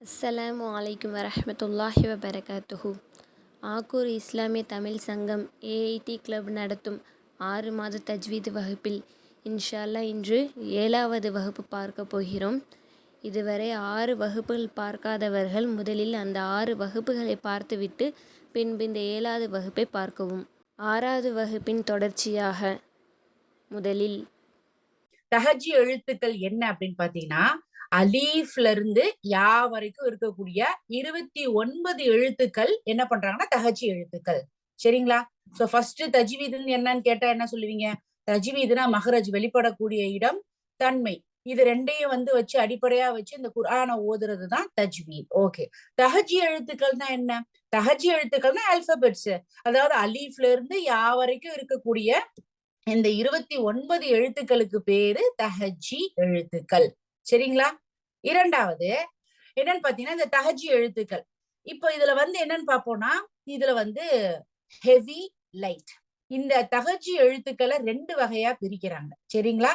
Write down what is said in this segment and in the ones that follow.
அஸ்ஸலாமு அலைக்கும் வரஹ்மத்துல்லாஹி வபரகாத்துஹு. ஆக்கூர் இஸ்லாமிய தமிழ் சங்கம் ஏஐடி கிளப் நடத்தும் ஆறு மாத தஜ்வீது வகுப்பில் இன்ஷால்லா இன்று ஏழாவது வகுப்பு பார்க்க போகிறோம். இதுவரை ஆறு வகுப்புகள் பார்க்காதவர்கள் முதலில் அந்த ஆறு வகுப்புகளை பார்த்துவிட்டு பின்பு இந்த ஏழாவது வகுப்பை பார்க்கவும். ஆறாவது வகுப்பின் தொடர்ச்சியாக முதலில் தஹஜி எழுத்துக்கள் என்ன அப்படின்னு பார்த்தீங்கன்னா அலீஃப்ல இருந்து யா வரைக்கும் இருக்கக்கூடிய இருபத்தி ஒன்பது எழுத்துக்கள் என்ன பண்றாங்கன்னா தகச்சி எழுத்துக்கள். சரிங்களா? சோ ஃபர்ஸ்ட் தஜ்வீதுன்னு என்னன்னு கேட்டா என்ன சொல்லுவீங்க? தஜ்வீதுனா மஹரஜ் வெளிப்படக்கூடிய இடம் தன்மை. இது ரெண்டையும் வந்து வச்சு அடிப்படையா வச்சு இந்த குரான ஓதுறது தான் தஜ்வீத். ஓகே தஹஜி எழுத்துக்கள்னா என்ன? தஹஜி எழுத்துக்கள்னா ஆல்பபெட்ஸ் அதாவது அலீஃப்ல இருந்து யா வரைக்கும் இருக்கக்கூடிய இந்த இருபத்தி ஒன்பது எழுத்துக்களுக்கு பேரு தஹஜி எழுத்துக்கள். சரிங்களா? இரண்டாவது என்னன்னு பாத்தீங்கன்னா இந்த தகஜி எழுத்துக்கள். இப்போ இதுல வந்து என்னன்னு பாப்போம்னா இதுல வந்து ஹெவி லைட் இந்த தகஜி எழுத்துக்களை ரெண்டு வகையா பிரிக்கிறாங்க. சரிங்களா?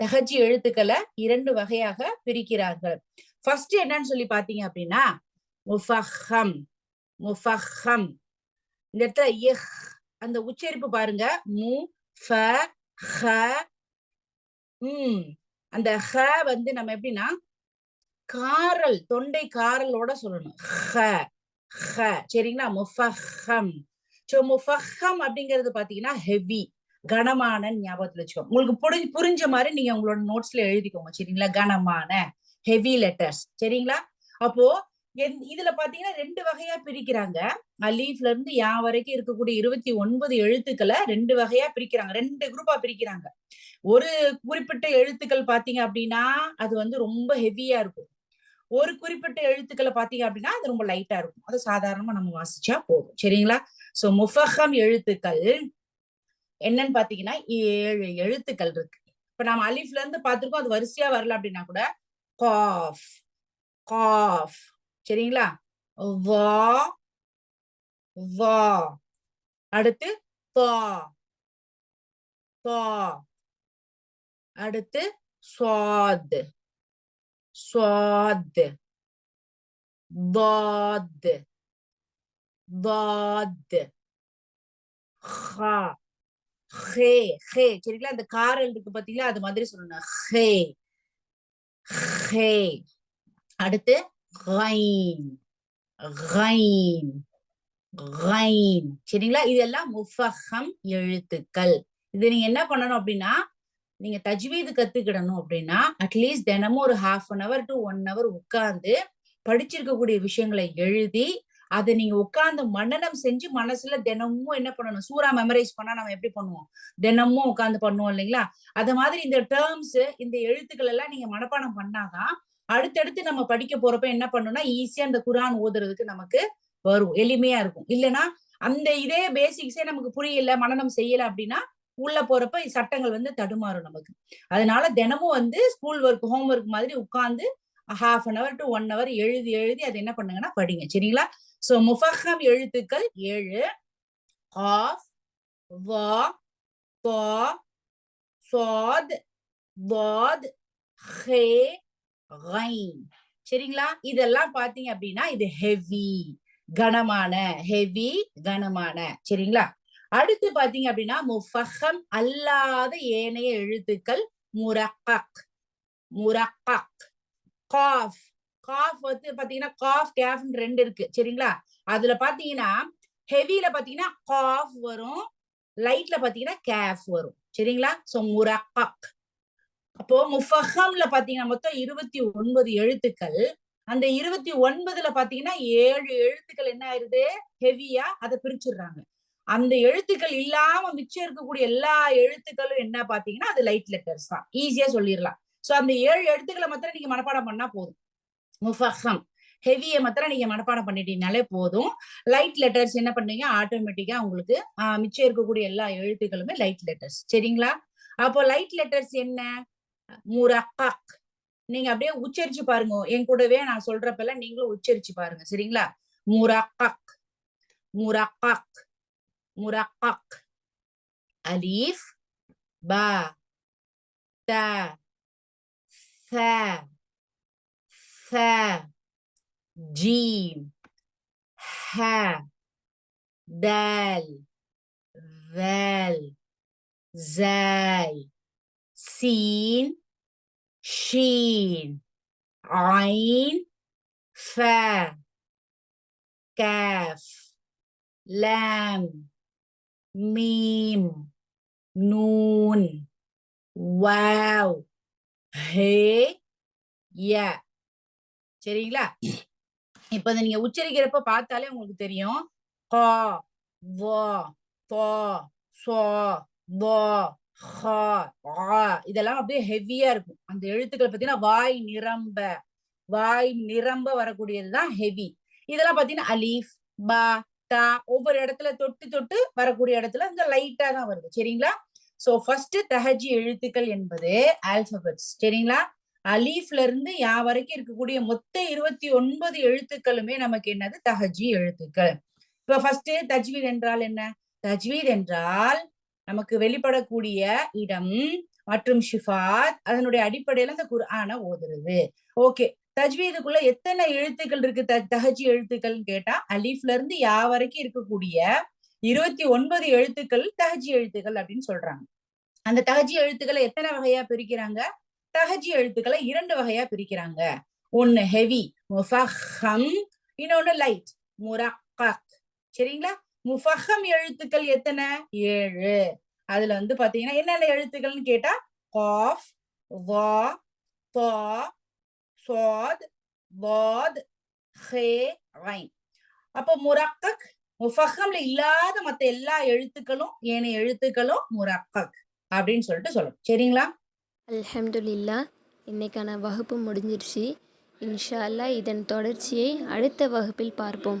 தகஜி எழுத்துக்களை இரண்டு வகையாக பிரிக்கிறார்கள். ஃபர்ஸ்ட் என்னன்னு சொல்லி பாத்தீங்க அப்படின்னா முஃபஹம் முஃபஹம் இந்த இடத்துல எஹ் அந்த உச்சரிப்பு பாருங்க. மு ஃப ஹ அந்த ஹ வந்து நம்ம எப்படின்னா காரல் தொண்டை காரலோட சொல்லணும். ஹ ஹ சரிங்களா? முஃபஹம் சோ முஃபஹம் அப்படிங்கிறது பாத்தீங்கன்னா ஹெவி கனமான ஞாபகத்துல வச்சுக்கோங்க. உங்களுக்கு புரிஞ்சு புரிஞ்ச மாதிரி நீங்க உங்களோட நோட்ஸ்ல எழுதிக்கோங்க சரிங்களா? கனமான ஹெவி லெட்டர்ஸ் சரிங்களா? அப்போ இதுல பாத்தீங்கன்னா ரெண்டு வகையா பிரிக்கிறாங்க. அலீஃப்ல இருந்து யா வரைக்கும் இருக்கக்கூடிய இருபத்தி ஒன்பது எழுத்துக்களை ரெண்டு வகையா பிரிக்கிறாங்க. ரெண்டு குரூப்பா பிரிக்கிறாங்க. ஒரு குறிப்பிட்ட எழுத்துக்கள் பாத்தீங்க அப்படின்னா அது வந்து ரொம்ப ஹெவியா இருக்கும். ஒரு குறிப்பிட்ட எழுத்துக்களை பாத்தீங்க அப்படின்னா அது ரொம்ப லைட்டா இருக்கும். அது சாதாரணமா நம்ம வாசிச்சா போதும். சரிங்களா? சோ முஃபஹம் எழுத்துக்கள் என்னன்னு பாத்தீங்கன்னா ஏழு எழுத்துக்கள் இருக்கு. இப்ப நம்ம அலிஃப்ல இருந்து பாத்துருக்கோம் அது வரிசையா வரல அப்படின்னா கூட காஃப் காஃப் சரிங்களா? வா வா. அடுத்து பா. பா. அடுத்து சுவாத். சுவாத். தாத். தாத். ஹா. ஹே ஹே. சரிங்களா? அந்த காரல் இருக்கு பாத்தீங்களா? அது மாதிரி சொல்லணும். ஹே. ஹே. அடுத்து غين غين غين சரிங்களா இதெல்லாம் முஃபஹம் எழுத்துக்கள் இது நீங்க என்ன பண்ணணும் அப்படின்னா நீங்க தஜ்வீது கத்துக்கிடணும் அப்படின்னா அட்லீஸ்ட் தினமும் ஒரு half an hour to one hour உட்கார்ந்து படிச்சிருக்கக்கூடிய விஷயங்களை எழுதி அதை நீங்க உட்கார்ந்து மனனம் செஞ்சு மனசுல தினமும் என்ன பண்ணணும் சூறா மெமரைஸ் பண்ணா நம்ம எப்படி பண்ணுவோம் தினமும் உட்கார்ந்து பண்ணுவோம் இல்லைங்களா அது மாதிரி இந்த டேர்ம்ஸ் இந்த எழுத்துக்கள் எல்லாம் நீங்க மனப்பாடம் பண்ணாதான் அடுத்தடுத்து நம்ம படிக்க போறப்ப என்ன பண்ணோம்னா ஈஸியா அந்த குரான் ஓதுறதுக்கு நமக்கு வரும். எளிமையா இருக்கும். இல்லைன்னா அந்த இதே பேசிக்ஸே நமக்கு புரியல மனநம் செய்யல அப்படின்னா உள்ள போறப்ப சட்டங்கள் வந்து தடுமாறும் நமக்கு. அதனால தினமும் வந்து ஸ்கூல் ஒர்க் ஹோம் ஒர்க் மாதிரி உட்கார்ந்து half an hour to one hour எழுதி எழுதி அதை என்ன பண்ணுங்கன்னா படிங்க. சரிங்களா? சோ முஃபஹம் எழுத்துக்கள் ஏழு. ஆஃப் வா தா சாத் தாத் ஹே கைன் சரிங்களா? இதெல்லாம் பாத்தீங்க அப்படின்னா இது ஹெவி கனமான ஹெவி கனமான. சரிங்களா? அடுத்து பாத்தீங்க அப்படின்னா முஃபஹம் அல்லாத ஏனைய எழுத்துக்கள் முரக்கக் முரக்கக் காஃப். காஃப் வந்து பாத்தீங்கன்னா காஃப் கேஃப்னு ரெண்டு இருக்கு. சரிங்களா? அதுல பாத்தீங்கன்னா ஹெவியில பாத்தீங்கன்னா காஃப் வரும் லைட்ல பாத்தீங்கன்னா கேஃப் வரும். சரிங்களா? சோ முரக்கக் அப்போ முஃபஹம்ல பாத்தீங்கன்னா மொத்தம் இருபத்தி ஒன்பது எழுத்துக்கள். அந்த இருபத்தி ஒன்பதுல பாத்தீங்கன்னா ஏழு எழுத்துக்கள் என்ன ஆயிருது? ஹெவியா அதை பிரிச்சுடுறாங்க. அந்த எழுத்துக்கள் இல்லாம மிச்சம் இருக்கக்கூடிய எல்லா எழுத்துக்களும் என்ன பாத்தீங்கன்னா அது லைட் லெட்டர்ஸ் தான். ஈஸியா சொல்லிடலாம். சோ அந்த ஏழு எழுத்துக்களை மாத்திரம் நீங்க மனப்பாடம் பண்ணா போதும். முஃபஹம். ஹெவியை மாத்திரம் நீங்க மனப்பாடம் பண்ணிட்டீங்கனாலே போதும். லைட் லெட்டர்ஸ் என்ன பண்ணீங்க ஆட்டோமேட்டிக்கா உங்களுக்கு ஆஹ், மிச்சம் இருக்கக்கூடிய எல்லா எழுத்துக்களுமே லைட் லெட்டர்ஸ் சரிங்களா? அப்போ லைட் லெட்டர்ஸ் என்ன? முரக்கக் நீங்க அப்படியே உச்சரிச்சு பாருங்க என் கூடவே நான் சொல்றப்பெல்லாம் நீங்களும் உச்சரிச்சு பாருங்க சரிங்களா முரக்கக் முரக்கக் முரக்கக் அலீஃப் பா த ث ث جيم ح دال ذال زاي سين شين عين فا كاف لام ميم نون واو ஹே ய சரிங்களா இப்ப இதை நீங்க உச்சரிக்கிறப்ப பார்த்தாலே உங்களுக்கு தெரியும் கா வா பா சோ பா ஹா ஆ இதெல்லாம் அப்படியே ஹெவியா இருக்கும். அந்த எழுத்துக்கள் பார்த்தீங்கன்னா வாய் நிரம்ப வாய் நிரம்ப வரக்கூடியதுதான் ஹெவி இதெல்லாம் பார்த்தீங்கன்னா அலீஃப் பா தா ஒவ்வொரு இடத்துல தொட்டு தொட்டு வரக்கூடிய இடத்துல இந்த லைட்டா தான் வருது. சரிங்களா? சோ ஃபர்ஸ்ட் தஹஜி எழுத்துக்கள் என்பது ஆல்பபெட்ஸ் சரிங்களா? அலீஃப்ல இருந்து யா வரைக்கும் இருக்கக்கூடிய மொத்த இருபத்தி ஒன்பது எழுத்துக்களுமே நமக்கு என்னது? தஹஜி எழுத்துக்கள். இப்ப ஃபர்ஸ்ட் தஜ்வீத் என்றால் என்ன? தஜ்வீத் என்றால் நமக்கு வெளிப்படக்கூடிய இடம் மற்றும் ஷிஃபாத் அதனுடைய அடிப்படையில இந்த குர்ஆன ஓதுறது. ஓகே. தஜ்வீதுக்குள்ள எத்தனை எழுத்துக்கள் இருக்கு? த தஹஜி எழுத்துக்கள்னு கேட்டா அலீஃப்ல இருந்து யா வரைக்கும் இருக்கக்கூடிய இருபத்தி ஒன்பது எழுத்துக்கள் தஹஜி எழுத்துக்கள் அப்படின்னு சொல்றாங்க. அந்த தஹஜி எழுத்துக்களை எத்தனை வகையா பிரிக்கிறாங்க? தஹஜி எழுத்துக்களை இரண்டு வகையா பிரிக்கிறாங்க. ஒன்னு ஹெவி முஃபஹம் இன்னொன்னு லைட் முரக்கக். சரிங்களா? முஃபஹம் எழுத்துக்கள் எத்தனை? ஏழு. அதுல வந்து பாத்தீங்கன்னா என்னென்ன எழுத்துக்கள்னு கேட்டா காஃப் வா பா சாத் வாத் ஹே ஐன். அப்போ முரக்கக் முஃபஹம்ல இல்லாத மத்த எல்லா எழுத்துக்களும் ஏனைய எழுத்துக்களும் முரக்கக் அப்படின்னு சொல்லிட்டு சொல்லணும். சரிங்களா? அல்ஹம்துலில்லா இன்னைக்கான வகுப்பு முடிஞ்சிருச்சு. இன்ஷா அல்லாஹ் இதன் தொடர்ச்சியை அடுத்த வகுப்பில் பார்ப்போம்.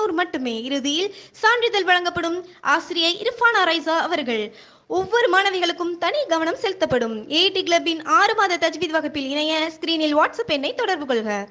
இருநூறு மட்டுமே. இறுதியில் சான்றிதழ் வழங்கப்படும் ஆசிரியை இர்ஃபானா ரைசா அவர்கள். ஒவ்வொரு மாணவிகளுக்கும் தனி கவனம் செலுத்தப்படும். ஏடி கிளப்பின் ஆறு மாத தஜ்வீத் வகுப்பில் இணைய ஸ்கிரீனில் வாட்ஸ்அப் எண்ணை தொடர்பு கொள்க.